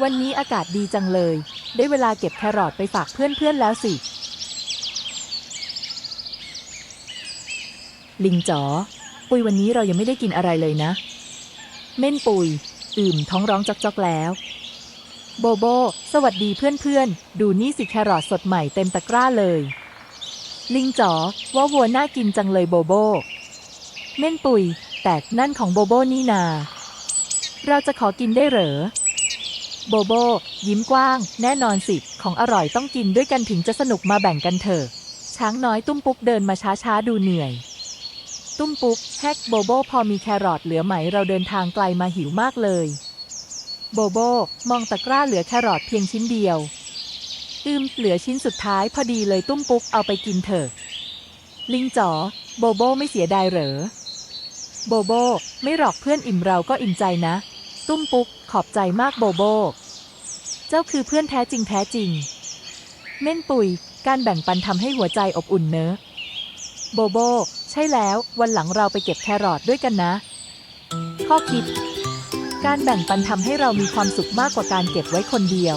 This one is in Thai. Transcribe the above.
วันนี้อากาศดีจังเลย ได้เวลาเก็บแครอทไปฝากเพื่อนๆแล้วสิ ลิงจ๋อ ปุยวันนี้เรายังไม่ได้กินอะไรเลยนะ เม่นปุย อืมท้องร้องจอกๆแล้ว โบโบ สวัสดีเพื่อนๆ ดูนี่สิแครอทสดใหม่เต็มตะกร้าเลย ลิงจ๋อว่าวัวน่ากินจังเลยโบโบ เม่นปุย แต่นั่นของโบโบนี่นา เราจะขอกินได้เหรอ โบโบ ยิ้มกว้าง แน่นอนสิ ของอร่อยต้องกินด้วยกันถึงจะสนุกมาแบ่งกันเถอะ ช้างน้อยตุ้มปุ๊กเดินมาช้าๆดูเหนื่อย ตุ้มปุ๊กแฮกโบโบ พอมีแครอทเหลือไหมเราเดินทางไกลมาหิวมากเลย โบโบ มองตะกร้าเหลือแครอทเพียงชิ้นเดียว อืมเหลือชิ้นสุดท้ายพอดีเลยตุ้มปุ๊กเอาไปกินเถอะ ลิงจ๋อโบโบไม่เสียดายเหรอ โบโบ ไม่หรอกเพื่อนอิ่มเราก็อิ่มใจนะ ตุ้มปุ๊ก ขอบใจมากโบโบ เจ้าคือเพื่อนแท้จริงแท้จริง เม่นปุย การแบ่งปันทำให้หัวใจอบอุ่นเนอะโบโบ ใช่แล้ว วันหลังเราไปเก็บแครอทด้วยกันนะ ข้อคิด การแบ่งปันทำให้เรามีความสุขมากกว่าการเก็บไว้คนเดียว